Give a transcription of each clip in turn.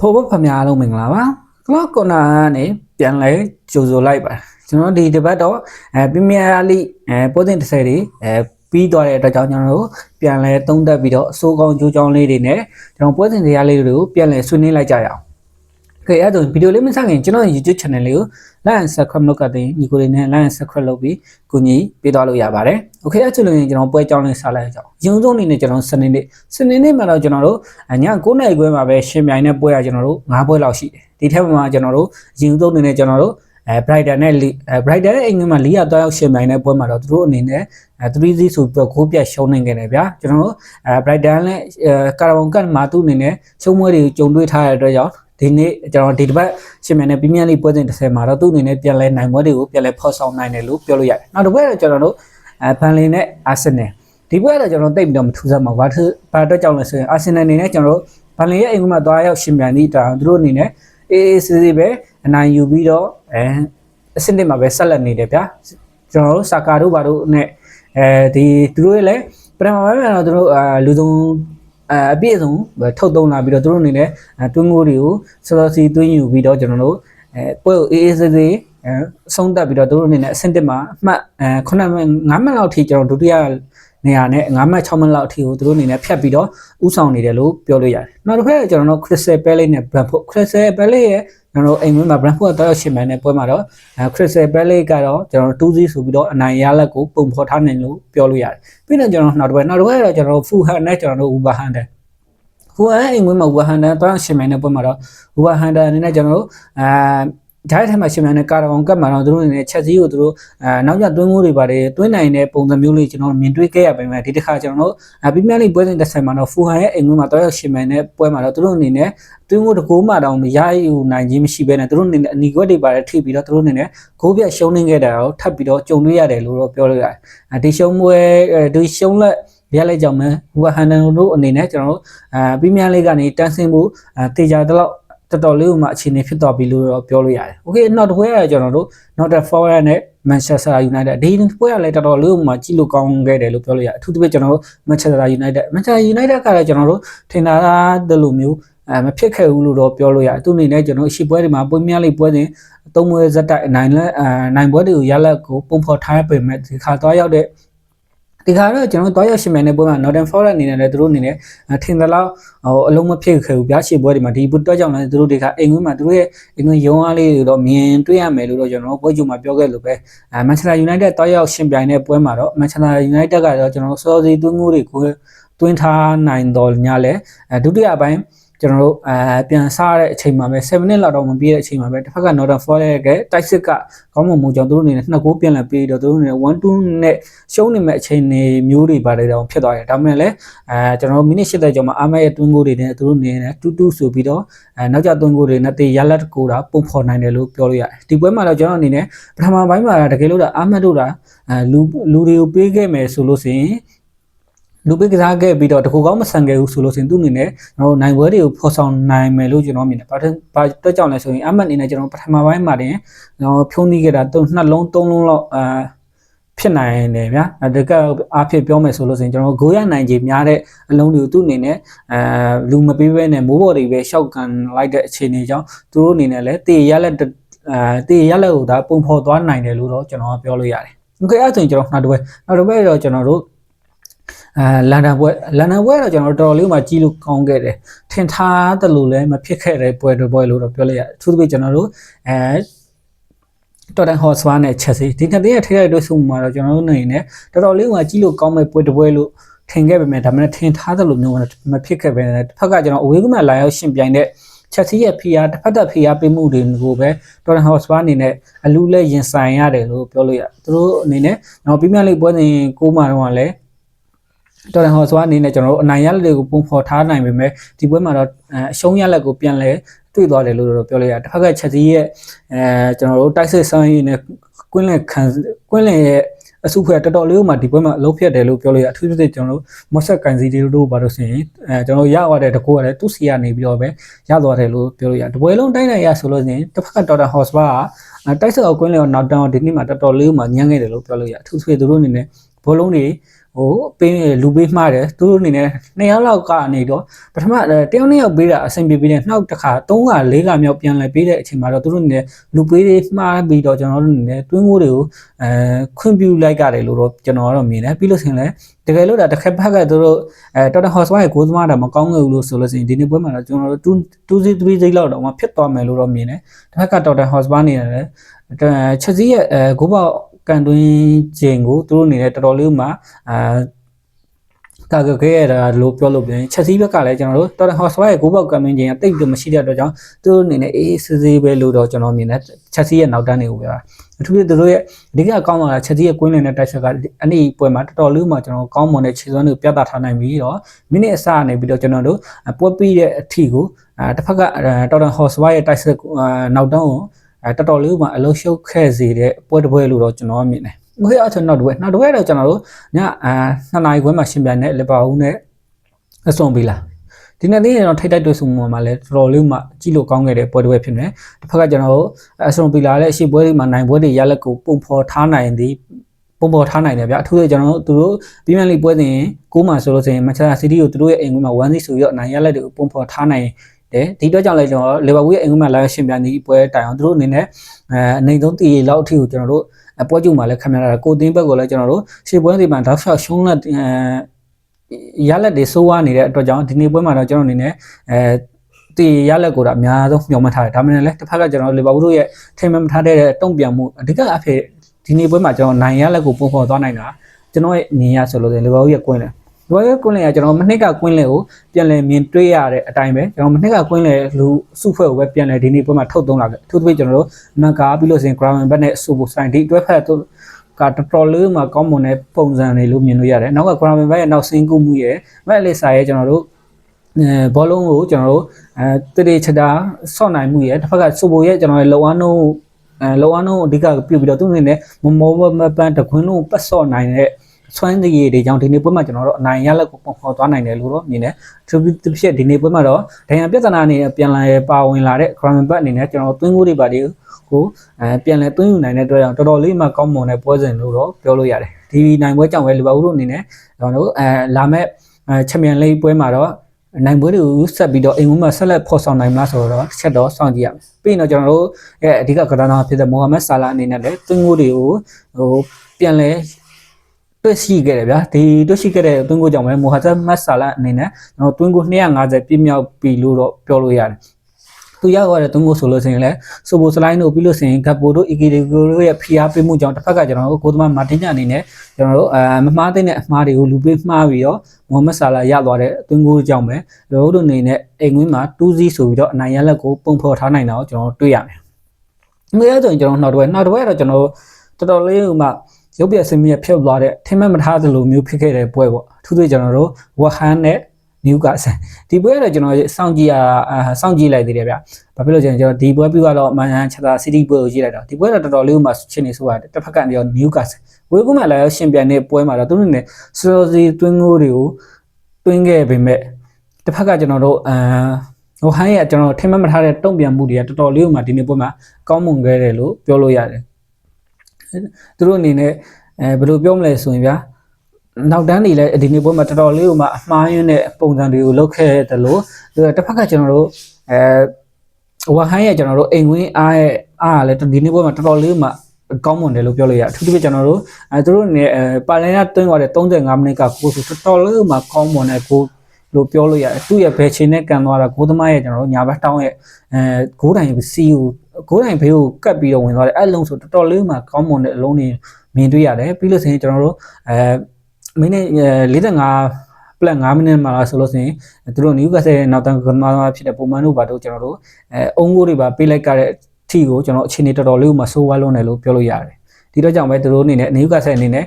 ဖို့ဖို့ဖများအားလုံးမင်္ဂလာပါကလော့ကော်နာကနေပြန်လဲကြိုဆိုလိုက်ပါကျွန်တော်ဒီတပတ်တော့အဲပရီးမီးယားလိအဲပိုးတင်30တွေအဲပြီးသွားတဲ့အတွက်ကြောင့်ကျွန်တော်တို့ပြန်လဲသုံးသပ်ပြီးတော့အစိုးကောင်းကြိုးကြောင်းလေးတွေနဲ့ကျွန်တော်ပွဲစဉ်တရားလေးတွေကိုပြန်လဲဆွေးနွေးလိုက်ကြရအောင် ကဲအဲ့တော့ဗီဒီယိုလေးမစခင်ကျွန်တော် YouTube channel လေးကို like and subscribe လုပ်ကြတဲ့ညီကိုလေးနဲ့ like and subscribe လုပ်ပြီးကိုကြီးပေးသွားလို့ရပါတယ်။ Okay အဲ့ဆိုလို့ရင်ကျွန်တော်ပွဲကြောင်းလေးစားလိုက်ကြအောင်။ရုံဆုံးအနေနဲ့ကျွန်တော်စနေနေ့စနေနေ့မှာတော့ကျွန်တော်တို့ည9:00နာရီခွဲမှာပဲရှင်ပြိုင်တဲ့ပွဲကကျွန်တော်တို့9ပွဲလောက်ရှိတယ်။ဒီထက်မှာကျွန်တော်တို့ရုံဆုံးအနေနဲ့ကျွန်တော်တို့အဲ Brighton နဲ့ Brighton နဲ့အင်္ဂလန်မှာ၄ရောက်တောက်ရှင်ပြိုင်တဲ့ပွဲမှာတော့သူတို့အနေနဲ့3-0ဆိုပြီးကိုးပြတ်ရှုံးနေကြတယ်ဗျာကျွန်တော်တို့အဲ Brighton နဲ့ Caravan Cup မှာသူ့အနေနဲ့ရှုံးပွဲတွေကိုကြုံတွေ့ထားရတဲ့အတွက်ကြောင့် ဒီနေ့ကျွန်တော်ဒီတစ်ပတ်ရှင်မြန်နဲ့ပရီးမီးယားလိပွဲစဉ်30မှာတော့သူ့အနေနဲ့ပြန်လဲနိုင်ပွဲတွေကိုပြန်လဲဖော်ဆောင်နိုင်တယ်လို့ပြောလို့ရတယ်နောက်တစ်ပွဲတော့ကျွန်တော်တို့အဲဖန်လီနဲ့အာဆင်နယ်ဒီပွဲတော့ကျွန်တော်တိတ်ပြီးတော့မထူးဆန်းပါဘူးဘာထဘာအတွက်ကြောင့်လဲဆိုရင်အာဆင်နယ်အနေနဲ့ကျွန်တော်တို့ဖန်လီရဲ့အိမ်ကမှသွားရောက်ရှင်မြန်သည့်တောင်သူတို့အနေနဲ့အေးအေးဆေးဆေးပဲအနိုင်ယူပြီးတော့အဲအဆင့်တစ်မှာပဲဆက်လက်နေတယ်ဗျာကျွန်တော်တို့စာကာတို့ဘာတို့နဲ့အဲဒီသူတို့ရဲ့လည်းပထမပိုင်းမှာတော့သူတို့အာလူသုံး အအပြည့်အစုံထုတ်သုံးလာပြီးတော့သူတို့အနေနဲ့တွင်းငိုးတွေကိုစောစောစီတွင်းယူပြီးတော့ကျွန်တော်တို့အဲပွဲကိုအေးအေးဆေးဆေးအဲအဆုံးသက်ပြီးတော့သူတို့အနေနဲ့အဆင့်တစ်မှာအမှတ်အဲ9မှတ်9မှတ်လောက်ထိကျွန်တော်ဒုတိယ နေရာနဲ့9မှတ်6မှတ်လောက်အထိကိုသူတို့အနေနဲ့ဖြတ်ပြီးတော့ဥဆောင်နေတယ်လို့ပြောလို့ရတယ်။နောက်တစ်ခါကျွန်တော်တို့ Crystal Palace နဲ့ Brentford Crystal Palace ရဲ့ကျွန်တော်တို့အိမ်ဝင်းမှာ Brentford ကတော့ရှင်မှန်တဲ့ပွဲမှာတော့အဲ Crystal Palace ကတော့ကျွန်တော်တို့2-0ဆိုပြီးတော့အနိုင်ရလက်ကိုပုံဖော်ထားနိုင်လို့ပြောလို့ရတယ်။ပြီးတော့ကျွန်တော်နောက်တစ်ပွဲနောက်တစ်ပွဲကတော့ကျွန်တော်တို့ Fulham နဲ့ကျွန်တော်တို့ Wolverhampton ဟိုအိမ်ဝင်မှာဝဟန်ဒန်တော့ရှင်မိုင်နဲ့ပွဲမှာတော့ဝဟန်ဒန်အနေနဲ့ကျွန်တော်တို့အာ ဓာတ်ထဲမှာရှင်မိုင်နဲ့ကာရာဝန်ကတ်မှာတော့သူတို့အနေနဲ့ချက်စည်းကိုသူတို့အာနောက်ကျတွင်းငိုးတွေပါတယ်တွင်းနိုင်တဲ့ပုံစံမျိုးလေးကျွန်တော်မြင်တွေ့ခဲ့ရပါမယ်ဒီတစ်ခါကျွန်တော်တို့ပရီးမီးယားလိပွဲစဉ်တစ်ဆက်မှာတော့ဖူဟန်ရဲ့အိမ်ဝင်မှာတော့ရှင်မိုင်နဲ့ပွဲမှာတော့သူတို့အနေနဲ့တွင်းငိုးတကိုးမှတောင်မရယူနိုင်ခြင်းမရှိဘဲနဲ့သူတို့အနေနဲ့အနီကွက်တွေပါတယ်ထိပြီးတော့သူတို့အနေနဲ့ဂိုးပြတ်ရှုံးနေခဲ့တာတော့ထပ်ပြီးတော့ကြုံတွေ့ရတယ်လို့တော့ပြောလို့ရတယ်ဒီရှုံးပွဲဒီရှုံးလက်ရလိုက်ကြောင်မယ်ဝဟန်ဒန်တို့အနေနဲ့ကျွန်တော်တို့အာပရီးမီးယားလိကနေတန်းဆင်းဖို့အဲတေချာတလောက် တော်တော်လေးမှအခြေအနေဖြစ်သွားပြီလို့တော့ပြောလို့ရတယ်။ Okay နောက်တစ်ပွဲကကျွန်တော်တို့ Nottingham Forest နဲ့ Manchester United ဒီပွဲကလည်းတော်တော်လေးမှကြည့်လို့ကောင်းခဲ့တယ်လို့ပြောလို့ရတယ်။အထူးသဖြင့်ကျွန်တော်တို့ Manchester United Manchester United ကလည်းကျွန်တော်တို့ထင်တာတဲ့လိုမျိုးအဲမဖြစ်ခဲ့ဘူးလို့တော့ပြောလို့ရတယ်။သူအနေနဲ့ကျွန်တော်ရှေ့ပွဲတွေမှာပွဲမြလိပွဲစဉ်သုံးပွဲဇက်တိုက်နိုင်လဲအဲနိုင်ပွဲတွေကိုရလက်ကိုပုံဖော်ထားပေမဲ့ဒီခါသွားရောက်တဲ့ ဒီခါတော့ကျွန်တော်တို့ရောက်ရှင်မယ်တဲ့ပွဲမှာ Northern Forest အနေနဲ့လည်းသူတို့အနေနဲ့ထင်သလောက်ဟိုအလုံးမဖြစ်ခဲ့ဘူးဗျာရှေ့ပွဲတွေမှာဒီပွဲတော့ကြောင့်လည်းသူတို့တွေကအိမ်ဝင်းမှာသူတို့ရဲ့အိမ်ဝင်းရုံးအားလေးတွေတော့မြင်တွေ့ရမယ်လို့တော့ကျွန်တော်တို့ပွဲကြုံမှာပြောခဲ့လို့ပဲအဲ Manchester United တော့ရောက်ရှင်ပြိုင်တဲ့ပွဲမှာတော့ Manchester United ကတော့ကျွန်တော်တို့စောစီသွင်းငိုးတွေကိုတွင်းထားနိုင်တော့ညလဲအဲဒုတိယပိုင်း ကျွန်တော်တို့အဲပြန်စားတဲ့အချိန်မှာပဲ7 minute လောက်တော့မပြည့်တဲ့အချိန်မှာပဲတစ်ဖက်က Northern Forest ရဲ့တိုက်စစ်ကကောင်းမွန်မှုကြောင့်သူတို့အနေနဲ့နှစ်ဂိုးပြန်လည်ပြီးတော့သူတို့အနေနဲ့1-2နဲ့ရှုံးနေမဲ့အချိန်တွေမျိုးတွေပါတယ်တော့ဖြစ်သွားတယ်ဒါမှမဟုတ်လည်းအဲကျွန်တော်တို့မိနစ်80ကျော်မှာအာမရဲ့တွင်းဂိုးတွေနဲ့သူတို့အနေနဲ့2-2ဆိုပြီးတော့အဲနောက်ကျတွင်းဂိုးတွေနဲ့တေရလက်ကိုတာပုံဖော်နိုင်တယ်လို့ပြောလို့ရတယ်ဒီပွဲမှာတော့ကျွန်တော်အနေနဲ့ပထမပိုင်းမှာတကယ်လို့ဒါအာမတ်တို့တာအဲလူလူတွေကိုပေးခဲ့မယ်ဆိုလို့ဆိုရင် လူပိကစားခဲ့ပြီးတော့တခုကောင်းမဆန်ခဲ့ဘူးဆိုလို့ဆိုရင်သူ့အနေနဲ့ကျွန်တော်နိုင်ပွဲတွေကိုဖော်ဆောင်နိုင်မယ်လို့ကျွန်တော်မြင်တယ်။ဘာဘာတက်ကြောင်လဲဆိုရင်အမှတ်အနေနဲ့ကျွန်တော်ပထမပိုင်းမှာတင်ကျွန်တော်ဖြုံးသီးခဲ့တာသုံးနှလုံးသုံးလုံးလောက်အာဖြစ်နိုင်တယ်ဗျာ။တကယ်အားဖြင့်ပြောမယ်ဆိုလို့ဆိုရင်ကျွန်တော်ဂိုးရနိုင်ခြေများတဲ့အလုံးတွေကိုသူ့အနေနဲ့အဲလူမပေးဘဲနဲ့မိုးပေါ်တွေပဲရှောက်ကန်လိုက်တဲ့အခြေအနေကြောင့်သူတို့အနေနဲ့လည်းတေရလက်အဲတေရလက်ကိုဒါပုံဖော်သွားနိုင်တယ်လို့တော့ကျွန်တော်ပြောလို့ရတယ်။ Okay အဲ့ဒါဆိုရင်ကျွန်တော်နောက်တစ်ပွဲနောက်တစ်ပွဲတော့ကျွန်တော်တို့ အဲလန်ဒန်ပွဲလန်ဒန်ပွဲတော့ကျွန်တော်တော်တော်လေးမှကြီးလို့ကောင်းခဲ့တယ်ထင်ထားတယ်လို့လည်းမဖြစ်ခဲ့တဲ့ပွဲတစ်ပွဲလို့တော့ပြောလိုက်ရအထူးသဖြင့်ကျွန်တော်တို့အဲတော်တန်ဟော့စဝါနဲ့ချက်စီဒီနှစ်သိရထိရတဲ့ဆုံမှာတော့ကျွန်တော်တို့နေနဲ့တော်တော်လေးမှကြီးလို့ကောင်းမဲ့ပွဲတစ်ပွဲလို့ထင်ခဲ့ပေမဲ့ဒါမှမဟုတ်ထင်ထားတယ်လို့မျိုးမဖြစ်ခဲ့ပဲတစ်ဖက်ကကျွန်တော်အဝေးကမှလာရောက်ရှင်ပြိုင်တဲ့ချက်စီရဲ့ဖီယာတစ်ဖက်သက်ဖီယာပေးမှုတွေကိုပဲတော်တန်ဟော့စပါအနေနဲ့အလူလဲရင်ဆိုင်ရတယ်လို့ပြောလို့ရသူတို့အနေနဲ့တော့ပရီးမီယာလိပွဲစဉ်ကိုမှတော့လည်း တော်တယ်ဟောဆိုအနေနဲ့ကျွန်တော်တို့အနိုင်ရလက်တွေကိုပုံဖော်ထားနိုင်ပေမဲ့ဒီပွဲမှာတော့အရှုံးရလက်ကိုပြန်လဲတွေ့သွားတယ်လို့တော့ပြောလိုက်ရတစ်ဖက်ကချက်စီရဲ့အဲကျွန်တော်တို့တိုက်စစ်ဆောင်ရည်နဲ့ကွင်းလင်ခံကွင်းလင်ရဲ့အစုဖွဲ့တော်တော်လေးမှဒီပွဲမှာအလုပ်ဖြစ်တယ်လို့ပြောလို့ရအထူးသဖြင့်ကျွန်တော်တို့မော့ဆက်ကန်စီတီတို့ဘာလို့ဆိုရင်အဲကျွန်တော်ရသွားတဲ့တကူကလည်းသူ့စီကနေပြီးတော့ပဲရသွားတယ်လို့ပြောလို့ရတပွဲလုံးတိုင်းနိုင်ရဆိုလို့ရှိရင်တစ်ဖက်ကဒေါက်တာဟော့စပါကတိုက်စစ်အောင်ကွင်းလင်ကိုနောက်တောင်ဒီနေ့မှာတော်တော်လေးမှညံ့ခဲ့တယ်လို့ပြောလို့ရအထူးသဖြင့်သူတို့အနေနဲ့ဘောလုံးတွေ ဟိုပေးလူပေးမှားတယ်သူတို့အနေနဲ့နှစ်ယောက်လောက်ကနေတော့ပထမတယောက်နှစ်ယောက်ပေးတာအဆင်ပြေပြီးတဲ့နောက်တစ်ခါ၃ခါ၄ခါမြောက်ပြန်လဲပေးတဲ့အချိန်မှာတော့သူတို့အနေနဲ့လူပေးတွေမှားပြီးတော့ကျွန်တော်တို့အနေနဲ့တွင်းကိုတွေကိုအဲခွင့်ပြုလိုက်ကြတယ်လို့တော့ကျွန်တော်ကတော့မြင်တယ်ပြီးလို့ဆိုရင်လည်းတကယ်လို့ဒါတစ်ခက်ဖက်ကသူတို့အဲတော်တော်ဟော့စဝိုင်းကိုသမားတာမကောင်းဘူးလို့ဆိုလို့ဆိုရင်ဒီနေ့ပွဲမှာတော့ကျွန်တော်တို့2 2 3 3လောက်တော့မှဖြစ်သွားမယ်လို့တော့မြင်တယ်တစ်ခက်ကတော်တော်ဟော့စဝိုင်းနေတယ်ချက်စီရဲ့အဲဂိုးပေါက န်တွင်းခြင်းကိုသူတို့အနေနဲ့တော်တော်လေးမှအာကာကခဲ့ရတာလို့ပြောလို့ပြန်ချက်စီးဘက်ကလည်းကျွန်တော်တို့တော်တော်ဟော့စဝိုင်းရဲ့ဂိုးပေါကမ်မင်းချင်းကတိတ်ပြီးမရှိတဲ့အတွက်ကြောင့်သူတို့အနေနဲ့အေးစစ်စစ်ပဲလို့တော့ကျွန်တော်မြင်တယ်ချက်စီးရဲ့နောက်တန်းတွေကိုပြောတာအထူးသဖြင့်သူတို့ရဲ့အဓိကကောင်းလာတာချက်စီးရဲ့ကွင်းလင်တဲ့တိုက်ချက်ကအနည်းပွဲမှာတော်တော်လေးမှကျွန်တော်ကောင်းမွန်တဲ့ခြေစွမ်းတွေကိုပြသထားနိုင်ပြီးတော့မိနစ်အစကနေပြီးတော့ကျွန်တော်တို့ပွဲပြီးတဲ့အထီကိုအဲတစ်ဖက်ကတော်တော်ဟော့စဝိုင်းရဲ့တိုက်ချက်နောက်တန်းကို အဲတော်တော်လေးမှအလုံးရှုပ်ခဲ့စေတဲ့ပွဲတစ်ပွဲလို့တော့ကျွန်တော်မြင်တယ်။ငွေအချောနောက်တစ်ပွဲနောက်တစ်ပွဲတော့ကျွန်တော်တို့ညအာ2နာရီခွဲမှာရှင်ပြန်တဲ့လီဗာပူးနဲ့အဆွန်ဗီလာဒီနေ့နေ့တော့ထိတ်တိုက်တွေ့ဆုံမှုမှာလည်းတော်တော်လေးမှကြည့်လို့ကောင်းခဲ့တဲ့ပွဲတစ်ပွဲဖြစ်နေတယ်။တစ်ဖက်ကကျွန်တော်တို့အဆွန်ဗီလာလည်းအရှိပွဲတွေမှာနိုင်ပွဲတွေရလက်ကိုပုံဖော်ထားနိုင်သည်ပုံပေါ်ထားနိုင်တယ်ဗျအထူးသဖြင့်ကျွန်တော်တို့သူတို့ပြည်မန်လီပွဲစဉ်ကိုမှဆိုလို့ဆိုရင်မန်ချက်စတာစီးတီးကိုသူတို့ရဲ့အိမ်ကွင်းမှာ1-0ဆိုပြီးတော့နိုင်ရလက်တွေကိုပုံဖော်ထားနိုင် တယ်ဒီအတွက်ကြောင့်လည်းကျွန်တော်လီဗာပူးရဲ့အိမ်ကွင်းမှာလာရှင်ပြန်ဒီပွဲတိုင်အောင်သူတို့အနေနဲ့အဲအနေဆုံးတည်လောက်အထိကိုကျွန်တော်တို့အပွဲကြုံမှာလည်းခံရတာကိုတင်းဘက်ကိုလည်းကျွန်တော်တို့ရှေ့ပွဲတွေမှာတောက်လျှောက်ရှုံးလက်အဲရလက်တွေစိုးဝါနေတဲ့အတွက်ကြောင့်ဒီနေ့ပွဲမှာတော့ကျွန်တော်အနေနဲ့အဲတီရလက်ကိုတော့အများဆုံးမျှော်မှန်းထားတယ်ဒါမှမဟုတ်လည်းတစ်ဖက်ကကျွန်တော်လီဗာပူးတို့ရဲ့ထိမှန်မထားတဲ့တုံ့ပြန်မှုအဓိကအဖြစ်ဒီနေ့ပွဲမှာကျွန်တော်နိုင်ရလက်ကိုပုံဖော်သွားနိုင်တာကျွန်တော်ရဲ့မြင်ရဆိုလို့လီဗာပူးရဲ့ကွင်းလဲဒီ ဘက်ကကွင်းလေကကျွန်တော်မနှစ်ကကွင်းလေကိုပြန်လည်မြင်တွေ့ရတဲ့အတိုင်းပဲကျွန်တော်မနှစ်ကကွင်းလေလူစုဖွဲ့ကိုပဲပြန်လည်ဒီနေ့ပွဲမှာထုတ်သုံးလာခဲ့အထူးသဖြင့်ကျွန်တော်တို့မန်ကာပြီးလို့ဆိုရင် ground back နဲ့ super sign ဒီတွဲဖက်တို့ကတော်တော်လေးမှကောင်းမွန်တဲ့ပုံစံတွေလို့မြင်လို့ရတယ်နောက်က ground back ရဲ့နောက်ဆင်းကူမှုရဲ့မက်လေးစာရဲ့ကျွန်တော်တို့အဲဘောလုံးကိုကျွန်တော်တို့အဲတတိချတာဆော့နိုင်မှုရဲ့တစ်ဖက်ကစူဘိုရဲ့ကျွန်တော်ရဲ့လောအားနှုံးအဲလောအားနှုံးအဓိကပြုတ်ပြီးတော့သူ့အနေနဲ့မမောမပန်းတခွင်းလုံးပတ်ဆော့နိုင်တဲ့ စွမ်းရည်တွေကြောင့်ဒီနေ့ပွဲမှာကျွန်တော်တို့အနိုင်ရလက်ကိုပုံဖော်သွားနိုင်တယ်လို့တော့မြင်တယ်သူဖြစ်ဒီနေ့ပွဲမှာတော့ဒဏ်ရာပြဿနာအနေနဲ့ပြန်လာပါဝင်လာတဲ့ ground back အနေနဲ့ကျွန်တော်သွင်းကိုတွေပါဒီကိုအဲပြန်လဲသွင်းယူနိုင်တဲ့အတွက်ကြောင့်တော်တော်လေးမှကောင်းမွန်တဲ့ပွဲစဉ်လို့တော့ပြောလို့ရတယ်ဒီနိုင်ပွဲကြောင့်ပဲလီဗာပူးတို့အနေနဲ့ကျွန်တော်တို့အဲလာမဲ့ချန်ပီယံလိပွဲမှာတော့နိုင်ပွဲတွေကိုဆက်ပြီးတော့အိမ်ဝင်မှာဆက်လက်ဖော်ဆောင်နိုင်မလားဆိုတော့ချက်တော့စောင့်ကြည့်ရမယ်ပြီးရင်တော့ကျွန်တော်တို့ရဲ့အဓိကကဏ္ဍဖြစ်တဲ့မိုဟာမက်ဆာလာအနေနဲ့လည်းသွင်းကိုတွေကိုဟိုပြန်လဲ တွေ့ရှိခဲ့တယ်ဗျာဒီတွေ့ရှိခဲ့တဲ့အတွင်းကိုကြောင့်ပဲမိုဟာဇက်မတ်ဆာလာအနေနဲ့ကျွန်တော်တွင်းကို250ပြည့်မြောက်ပြီလို့တော့ပြောလို့ရတယ်သူရောက်ရတဲ့တွင်းကိုဆိုလို့ဆိုရင်လည်းဆိုဘိုစလိုင်းတို့ပြီးလို့ဆိုရင်ဂပ်ပိုတို့အီကီဒီကိုတို့ရဲ့ဖိအားပေးမှုကြောင့်တစ်ဖက်ကကျွန်တော်တို့ကိုသမမာတင်ညာအနေနဲ့ကျွန်တော်တို့အဲမမှားတဲ့အမှားတွေကိုလူပေးမှားပြီးတော့မိုဟာမက်ဆာလာရသွားတဲ့အတွင်းကိုကြောင့်ပဲတို့တို့အနေနဲ့အိမ်ဝင်းမှာ2-0ဆိုပြီးတော့အနိုင်ရလက်ကိုပုံဖော်ထားနိုင်တာကိုကျွန်တော်တွေ့ရမယ်။ငွေရဆိုရင်ကျွန်တော်နောက်တစ်ဝက်နောက်တစ်ဝက်တော့ကျွန်တော်တော်တော်လေးဟိုမှာ ရုပ်ပြစင်မြဖြစ်သွားတဲ့ထင်မှတ်မထားသလိုမျိုးဖြစ်ခဲ့တဲ့ပွဲပေါ့အထူးသဖြင့်ကျွန်တော်တို့ဝဟန်နဲ့နျူကာဆန်ဒီပွဲကတော့ကျွန်တော်စောင့်ကြည့်ရစောင့်ကြည့်လိုက်သေးတယ်ဗျဘာဖြစ်လို့ကျွန်တော်ဒီပွဲပြီးတော့မန်ဟန်ချက်တာစီးတီးပွဲကိုကြည့်လိုက်တော့ဒီပွဲတော့တော်တော်လေးမှချင်းနေဆိုရတယ်တစ်ဖက်ကနေရောနျူကာဆန်ဝေကူမှလည်းရှင်ပြန်တဲ့ပွဲမှာတော့သူတို့နဲ့စရိုစီတွင်းငိုးတွေကိုတွင်းခဲ့ပေမဲ့တစ်ဖက်ကကျွန်တော်တို့အမ်ဟိုဟိုင်းရဲ့ကျွန်တော်ထင်မှတ်မထားတဲ့တုံ့ပြန်မှုတွေကတော်တော်လေးမှဒီနေ့ပွဲမှာကောင်းမွန်ခဲ့တယ်လို့ပြောလို့ရတယ် သူတို့အနေနဲ့အဲဘယ်လိုပြောမလဲဆိုရင်ဗျာနောက်တန်းနေလဲဒီနေ့ပွဲမှာတော်တော်လေးကိုမှအမှားရင်းတဲ့ပုံစံတွေကိုလုပ်ခဲ့တယ်လို့တစ်ဖက်ကကျွန်တော်တို့အဲဝဟန်ရဲ့ကျွန်တော်တို့အိမ်ဝင်းအားရဲ့အားလည်းဒီနေ့ပွဲမှာတော်တော်လေးမှကောင်းမွန်တယ်လို့ပြောလို့ရအထူးသဖြင့်ကျွန်တော်တို့အဲသူတို့နေပါလန်ကတွင်းသွားတဲ့35မိနစ်ကကိုဆိုတော်တော်လေးမှကောင်းမွန်တဲ့ကိုလို့ပြောလို့ရတယ်သူ့ရဲ့ဘယ်ချိန်နဲ့ကန်သွားတာဂိုးသမားရဲ့ကျွန်တော်တို့ညာဘက်တောင်းရဲ့အဲဂိုးတိုင်စီကို ဂိုးတိုင်ဘေးကိုကတ်ပြီးတော့ဝင်သွားတယ်အဲ့လုံးဆိုတော်တော်လေးမှကောင်းမွန်တဲ့အလုံးတွေမြင်တွေ့ရတယ်ပြီးလို့ဆိုရင်ကျွန်တော်တို့အဲမိနစ်45ပလန်5မိနစ်မှာဆိုလို့ဆိုရင်သူတို့နယူကာဆယ်နောက်တန်းကမာဖြစ်တဲ့ပုံမှန်တို့ဘာတို့ကျွန်တော်တို့အဲအုံးကိုတွေပါပေးလိုက်ကြတဲ့အထီကိုကျွန်တော်အခြေအနေတော်တော်လေးကိုမဆိုးဝါးလွန်းတယ်လို့ပြောလို့ရတယ် ဒီတော့ကြောင့်ပဲသူတို့အနေနဲ့နယူကာဆယ်အနေနဲ့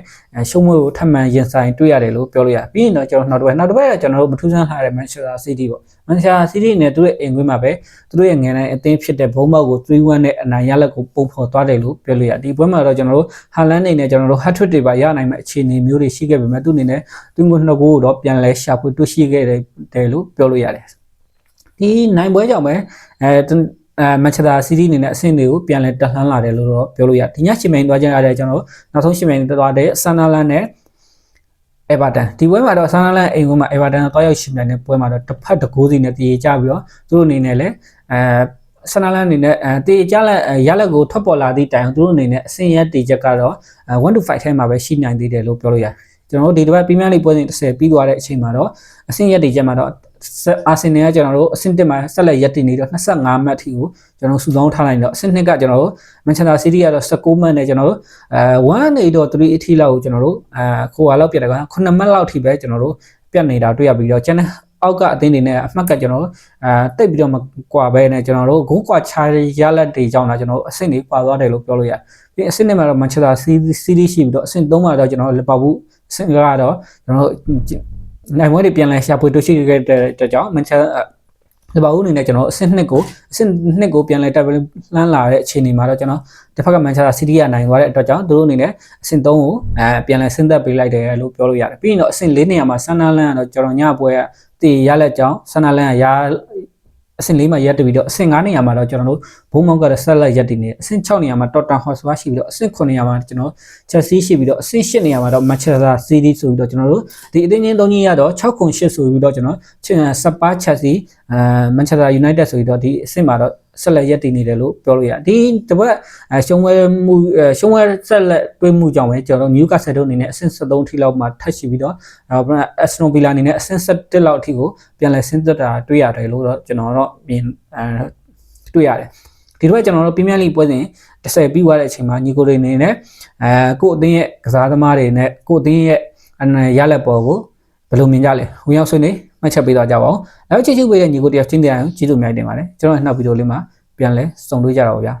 ရှုံးမွေကိုထပ်မံရင်ဆိုင်တွေ့ရတယ်လို့ပြောလို့ရပြီးရင်တော့ကျွန်တော်နောက်တစ်ပတ်နောက်တစ်ပတ်ကကျွန်တော်တို့မထူးဆန်းလာတဲ့ Manchester City ပေါ့ Manchester City နဲ့သူတို့ရဲ့အိမ်ကွင်းမှာပဲသူတို့ရဲ့ငယ်နိုင်အသင်းဖြစ်တဲ့ဘုံဘောက်ကို3-1နဲ့အနိုင်ရလက်ကိုပုံဖော်သွားတယ်လို့ပြောလို့ရဒီပွဲမှာတော့ကျွန်တော်တို့ဟာလန်နေနဲ့ကျွန်တော်တို့ hat trick တွေပါရနိုင်မဲ့အခြေအနေမျိုးတွေရှိခဲ့ပေမဲ့သူအနေနဲ့သူ့ငွေနှစ်ကိုတော့ပြန်လဲရှာဖွေတွေ့ရှိခဲ့တယ်လို့ပြောလို့ရတယ်ဒီနိုင်ပွဲကြောင့်ပဲအဲ အဲမန်ချက်စတာစီးတီးအနေနဲ့အဆင့်တွေကိုပြန်လဲတက်လှမ်းလာတယ်လို့တော့ပြောလို့ရဒီညရှင်မိုင်သွားကြရတဲ့ကျွန်တော်နောက်ဆုံးရှင်မိုင်သွားတဲ့ဆန်နာလန်နဲ့အေဗာတန်ဒီပွဲမှာတော့ဆန်နလန်အိမ်ကမှာအေဗာတန်တော့ရောက်ရှင်ပြန်တဲ့ပွဲမှာတော့တစ်ဖက်တစ်ကိုးစီနဲ့တည်ကြပြီးတော့သူတို့အနေနဲ့လည်းအဲဆန်နလန်အနေနဲ့အဲတည်ကြလက်ရလက်ကိုထွက်ပေါ်လာသည့်တိုင်သူတို့အနေနဲ့အစင်ရက်တည်ချက်ကတော့1 to 5ထဲမှာပဲရှိနိုင်သေးတယ်လို့ပြောလို့ရတယ်ကျွန်တော်တို့ဒီတစ်ပတ်ပရီးမီးယားလိပွဲစဉ်30ပြီးသွားတဲ့အချိန်မှာတော့အဆင့်ရက်တည်ချက်မှာတော့ အာဆင်နယ်ကကျွန်တော်တို့အဆင့်1မှာဆက်လက်ရက်တည်နေတော့25မှတ်ထိကိုကျွန်တော်စုဆောင်းထားလိုက်တော့အဆင့်2ကကျွန်တော်တို့မန်ချက်စတာစီးတီးကတော့19မှတ်နဲ့ကျွန်တော်တို့အဲ1 8တော့3အထိလောက်ကိုကျွန်တော်တို့အဲခိုဟာလောက်ပြတ်တယ်က9မှတ်လောက်ထိပဲကျွန်တော်တို့ပြတ်နေတာတွေ့ရပြီးတော့ကျွန်တော်အောက်ကအသင်းတွေနဲ့အမှတ်ကကျွန်တော်တို့အဲတိတ်ပြီးတော့မကွာပဲနဲ့ကျွန်တော်တို့ဂိုးကွာချရလက်တွေကြောင့်လာကျွန်တော်တို့အဆင့်တွေကွာသွားတယ်လို့ပြောလို့ရတယ်။ပြီးအဆင့်2မှာတော့မန်ချက်စတာစီးတီးရှိပြီးတော့အဆင့်3မှာတော့ကျွန်တော်တို့လီဗာပူးအဆင့်ကတော့ကျွန်တော်တို့ နိုင်မွေးတွေပြန်လဲရှာဖွေတွေ့ရှိခဲ့တဲ့အတွက်ကြောင့်မန်ချက်ဒီပါဦးအနေနဲ့ကျွန်တော်အဆင့်2ကိုအဆင့်2ကိုပြန်လဲတက်လှမ်းလာတဲ့အခြေအနေမှာတော့ကျွန်တော်တစ်ဖက်ကမန်ချက်စတာစီးတီးကနိုင်သွားတဲ့အတွက်ကြောင့်သူတို့အနေနဲ့အဆင့်3ကိုအဲပြန်လဲဆင်းသက်ပေးလိုက်တယ်လို့ပြောလို့ရတယ်ပြီးရင်တော့အဆင့်4နေရာမှာဆန်နာလန်ကတော့ကျွန်တော်ညပွဲကတည်ရလက်ကြောင်းဆန်နာလန်ကရ အဆင့်၄မှာရက်တပြီးတော့အဆင့်၅နေရာမှာတော့ကျွန်တော်တို့ဘုံမောင်းကတော့ဆက်လက်ရက်တည်နေအဆင့်6နေရာမှာ Tottenham Hotspur ရှိပြီးတော့အဆင့်9နေရာမှာကျွန်တော် Chelsea ရှိပြီးတော့အဆင့်8နေရာမှာတော့ Manchester City ဆိုပြီးတော့ကျွန်တော်တို့ဒီအသင်းချင်းသုံးကြီးရတော့6ခု8ဆိုပြီးတော့ကျွန်တော်စပါ Chelsea အဲ Manchester United ဆိုပြီးတော့ဒီအဆင့်မှာတော့ဆက်လက်ရက်တည်နေတယ်လို့ပြောလို့ရတယ်ဒီတပတ်ရှုံးဝဲမှုရှုံးဝဲဆက်လက်တွေးမှုကြောင့်ပဲကျွန်တော် Newcastle တို့အနေနဲ့အဆင့်73ထိလောက်မှာထပ်ရှိပြီးတော့အဲ Aston Villa အနေနဲ့အဆင့်7လောက်အထိကိုပြန်လည်ဆင်းသက်တာတွေ့ရတယ်လို့တော့ကျွန်တော်တော့မြင်အဲတွေ့ရတယ်ဒီတော့ကျွန်တော်တို့ Premier League ပွဲစဉ်30ပြီးသွားတဲ့အချိန်မှာညီကိုတွေအနေနဲ့အဲကို့အသင်းရဲ့ကစားသမားတွေနဲ့ကို့အသင်းရဲ့ရလက်ပေါ်ကိုဘယ်လိုမြင်ကြလဲဝင်ရောက်ဆွေးနွေး မှတ်ချက်ပေးသွားကြပါဦးနောက်ချစ်ချူပေးတဲ့ညီကိုတယောက်ချင်းတရားကိုကျေးဇူးအများကြီးတင်ပါတယ်ကျွန်တော်နောက်ဗီဒီယိုလေးမှာပြန်လဲစုံတွေ့ကြတော့ဗျာ